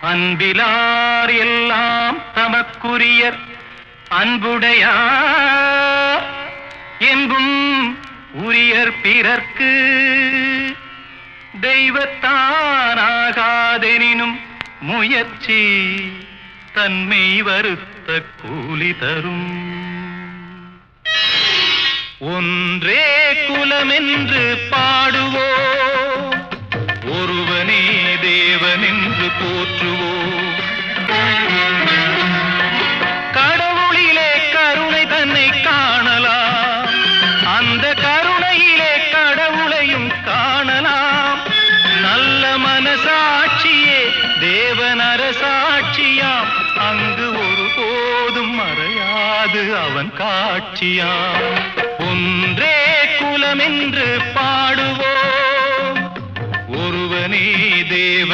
அன்பிலார் எல்லாம் தமக்குரியர் அன்புடையார் என்பும் உரியர் பிறர்க்கு தெய்வத்தானாகாதெனினும் முயற்சி தன்மை வருத்த கூலி தரும். ஒன்றே குலமென்று பா தேவனென்று போற்றுவோம். கடவுளிலே கருணை தன்னை காணலாம். அந்த கருணையிலே கடவுளையும் காணலாம். நல்ல மனசாட்சியே தேவன் அரசாட்சியாம் அங்கு ஒருபோதும் மறையாது அவன் காட்சியாம். ஒன்றே குலமென்று देव।